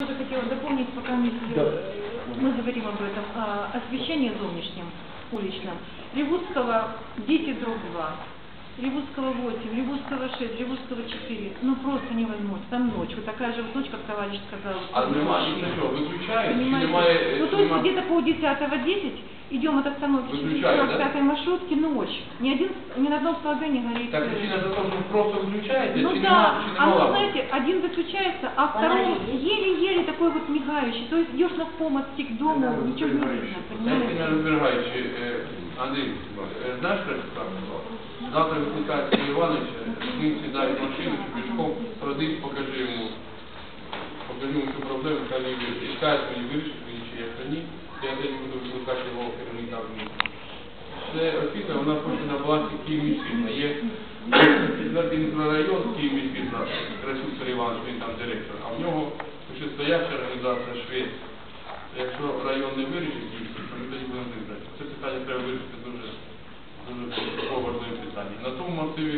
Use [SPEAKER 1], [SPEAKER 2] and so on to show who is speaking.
[SPEAKER 1] тоже хотела дополнить, пока мы, э, мы говорим об этом, а, освещение зовнішнем, уличном. Ревузского 10 дробь 2, Ревузского 8, Ревузского 6, Ревузского 4. Ну просто невозможно. Там ночь. Вот такая же вот ночь, как товарищ сказал. вот
[SPEAKER 2] А
[SPEAKER 1] ночь.
[SPEAKER 2] немає нічого, виключають, чи
[SPEAKER 1] Понимаете?
[SPEAKER 2] немає... е,
[SPEAKER 1] Ну,
[SPEAKER 2] чи
[SPEAKER 1] то есть
[SPEAKER 2] нема-
[SPEAKER 1] где-то пол 10 идем от остановки
[SPEAKER 2] Выключают,
[SPEAKER 1] 45 маршрутки ночь. Ни один, ни на одном столбе не горит.
[SPEAKER 2] Так
[SPEAKER 1] э,
[SPEAKER 2] причина за те, що ви просто включаєте,
[SPEAKER 1] Ну
[SPEAKER 2] чи
[SPEAKER 1] да,
[SPEAKER 2] нема, чи
[SPEAKER 1] а
[SPEAKER 2] нема
[SPEAKER 1] ну
[SPEAKER 2] лампи?
[SPEAKER 1] знаете, один выключается, а второй еле-еле такой вот мигающий. То есть идешь на помосте к дому, ничего не видно,
[SPEAKER 2] Знаєте, не
[SPEAKER 1] понимаете?
[SPEAKER 2] розберігаючи, е, Андрій, е, знаєш, що я сказав? Завтра викликає Сергія Івановича, з ним сідає в машину, чи пішком, пройдись, покажи йому, покажи йому цю проблему, хай він вирішить. І скаже мені, вирішить він чи як ні, я десь буду викликати його керівника в місті. Це освіта, вона хоче на балансі Київміськвітна. Є четвертий мікрорайон Київміськвітна, Красюк Сергій він там директор, а в нього ще стояча організація Швець. Якщо район не вирішить то ми тоді будемо вибрати. Це питання треба вирішити дуже, дуже по питання. На тому мотиві